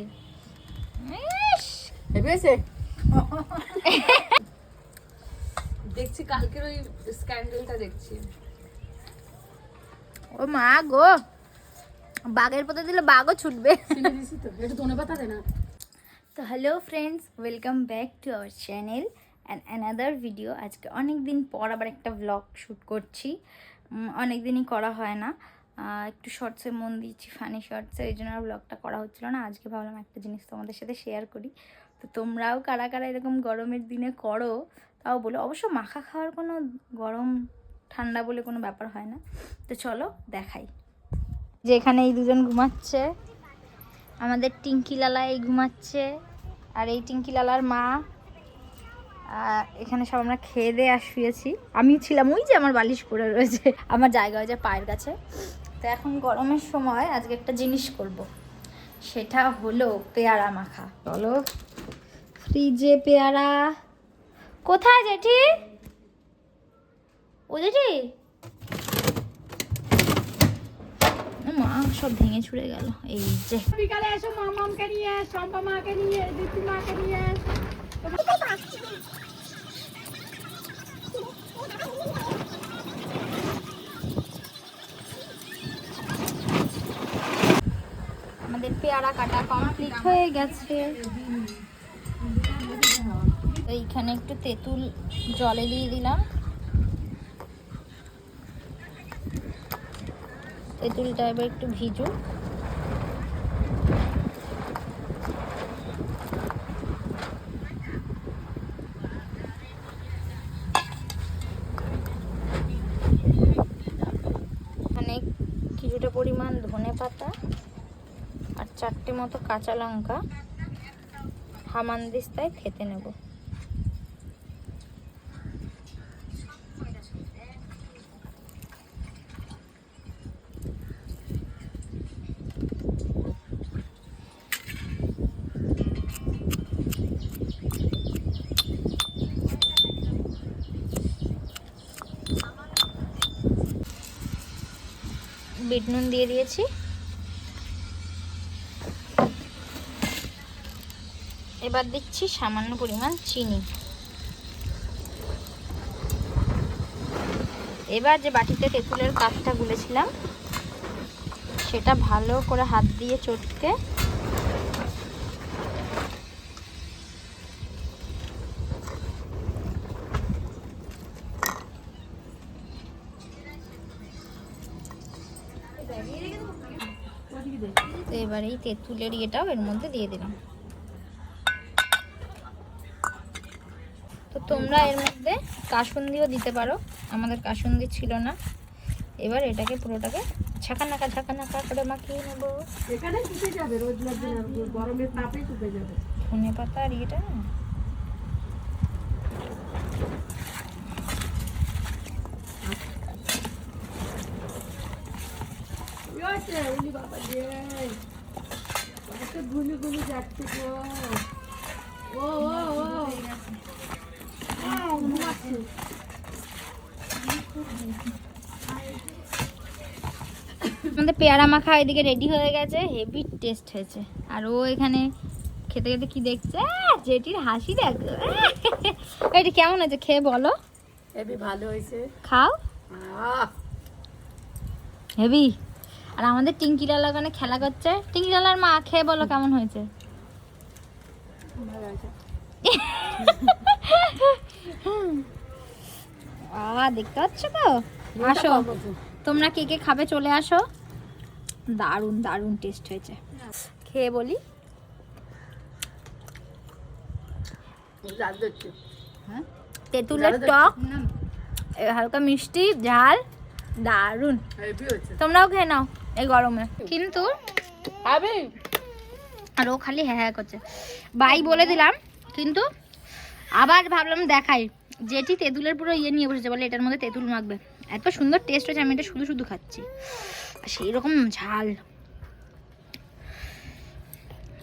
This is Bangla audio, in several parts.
দেখছি কালকের ওই স্ক্যান্ডেলটা দেখছি। ও মা গো বাঘের পথে দিলে বাঘও ছুটবে। তো hello friends welcome back to our channel and another video আজকে অনেক দিন পর আবার একটা ব্লগ শ্যুট করছি। অনেক দিনই করা হয় না। একটু শর্টসে মন দিয়েছি ফানি শর্টসে এই জন্য আর ব্লগটা করা হচ্ছিল না। আজকে ভাবলাম একটা জিনিস তোমাদের সাথে শেয়ার করি। তো তোমরাও কারা কারা এরকম গরমের দিনে করো, তাও বলো। অবশ্য মাখা খাওয়ার কোনো গরম, ঠান্ডা বলে কোনো ব্যাপার হয় না। তো চলো, দেখাই। যে এখানে এই দুজন ঘুমাচ্ছে। আমাদের টিঙ্কি লালা এই ঘুমাচ্ছে, আর এই টিঙ্কি লালার মা এখানে সব আমরা খেয়ে দিয়ে আর শুয়েছি। আমি ছিলাম, ওই যে আমার বালিশ পড়ে রয়েছে, আমার জায়গা হয়েছে পায়ের কাছে। তো এখন গরমের সময় আজকে একটা জিনিস করব। সেটা হলো পেয়ারা মাখা। চলো ফ্রিজে পেয়ারা। কোথায় জেঠি? ও জেঠি? ও মা সব ভেঙে ছুড়ে গেল। এই যে। বিকালে এসো মামামকে নিয়ে শম্পা মাকে নিয়ে দিদি মাকে নিয়ে আমাদের পেয়ারা কাটা কমপ্লিট হয়ে গেছে। এইখানে একটু তেঁতুল জলে দিয়ে দিলাম। তেঁতুলটা এবার একটু এখানে কিছুটা পরিমাণ ধনে পাতা আর চারটে মতো কাঁচা লঙ্কা হামানদিস্তায় খেতে নেব। বিট নুন দিয়ে দিয়েছি। এবার দিচ্ছি সামান্য পরিমাণ চিনি। এবার যে বাটিতে তেঁতুলের কাঠটা গুলেছিলাম, সেটা ভালো করে হাত দিয়ে চটকে এবার এই তেঁতুলের ইয়েটাও এর মধ্যে দিয়ে দিলাম। তো তোমরা এর মধ্যে কাসুন্দিও দিতে পারো। আমাদের কাসুন্দি ছিল না। এবার এটাকে পুরোটাকে ছাকা নাকা ছাকা নাকা করে মাখিয়ে নেব। এখানে শুকে যাবে রোজ গরমের তাপে শুকে যাবে। ধনে পাতা আর ইয়েটা উনি বাবা ও ও ও আহ, ঘুমাচ্ছে। আমাদের পেয়ারা মাখা এদিকে রেডি হয়ে গেছে হেভি টেস্ট হয়েছে। আর ও এখানে খেতে খেতে কি দেখছে? জেঠির হাসি দেখো। এটা কেমন হয়েছে? খেয়ে বলো। হেবি ভালো হয়েছে। খাও। হেভি আর আমাদের টিঙ্কি লালা ওখানে খেলা করছে। টিঙ্কি লালার মা খেয়ে বলো কেমন হয়েছে? ভালো হয়েছে। আ দেখতে পাচ্ছ তো? আসো। তোমরা কে কে খাবে চলে আসো। দারুণ দারুণ টেস্ট হয়েছে। খেয়ে বলি। হ্যাঁ? তেঁতুলের টক হালকা মিষ্টি ঝাল দারুণ। হয়েছে। তোমরাও খেয়ে নাও এই গরমে। কিন্তু আর ও খালি হ্যাঁ হ্যাঁ করছে। বাই বলে দিলাম কিন্তু আবার ভাবলাম দেখাই। যেটি তেঁতুলের পুরো ইয়ে নিয়ে বসেছে বলে এটার মধ্যে তেঁতুল মাখবে। এত সুন্দর টেস্ট হয়েছে আমি এটা শুধু শুধু খাচ্ছি। আর সেই রকম ঝাল।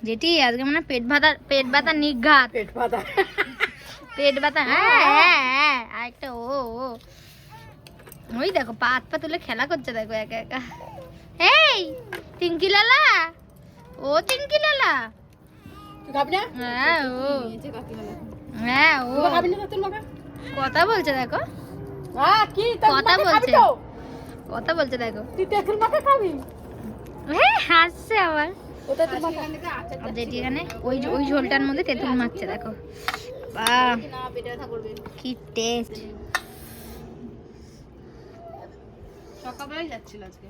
যেটি আজকে মনে পেট ভাতা পেট ব্যথা নিঘাত পেট পাতা পেট ব্যথা হ্যাঁ হ্যাঁ হ্যাঁ আর একটা ও ও ওই দেখো পা হাত পা তুলে খেলা করছে দেখো একা একা। এই টিঙ্কি লালা। ও টিঙ্কি লালা। হ্যাঁ ও। হ্যাঁ ও। কথা বলছে দেখো। হ্যাঁ কি? কথা বলছে। কথা বলছে দেখো। তুই তেঁতুল মাখা খাবি? হ্যাঁ হাসছে আবার। ওই ওই ঝোলটার মধ্যে তেঁতুল মাখছে দেখো। বাহ। কি টেস্ট সকালবেলায় যাচ্ছিল আজকে।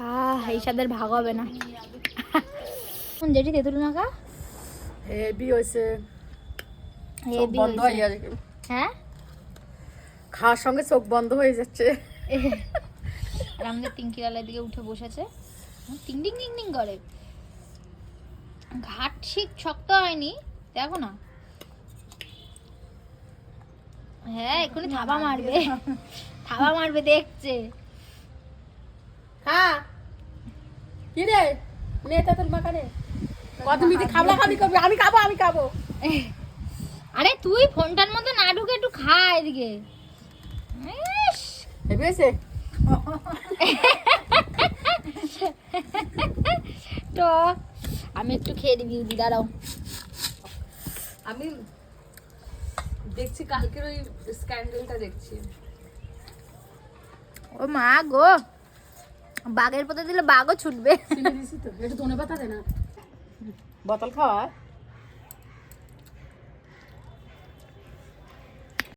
আহ এই ভাগ হবে না। যেটি তেঁতুল মাখা হেভি হয়েছে। বন্ধ হয়ে যাচ্ছে হ্যাঁ? খাওয়ার সঙ্গে চোখ বন্ধ হয়ে যাচ্ছে। আর আমাদের তিনকিরালের দিকে উঠে বসেছে। টিং টিং টিং টিং করে। ঘাট ঠিক শক্ত হয়নি দেখো না। হ্যাঁ এক্ষুনি থাবা মারবে। থাবা মারবে দেখছে। হ্যাঁ। কি রে? নে তেঁতুল মাখা নে কত মিনিট খাবলা খাবি করবি আমি খাব আমি খাব। আরে তুই ফোনটার মধ্যে না ঢুকে একটু খা এদিকে। তো আমি একটু খেয়ে দিবি দিদি দাঁড়াও। আমি দেখছি কালকের ওই স্ক্যান্ডেলটা দেখছি। ও মা গো। বাঘের পথে দিলে বাঘও ছুটবে। চিনে একটু ধনে পাতা দে না। বোতল খাওয়া?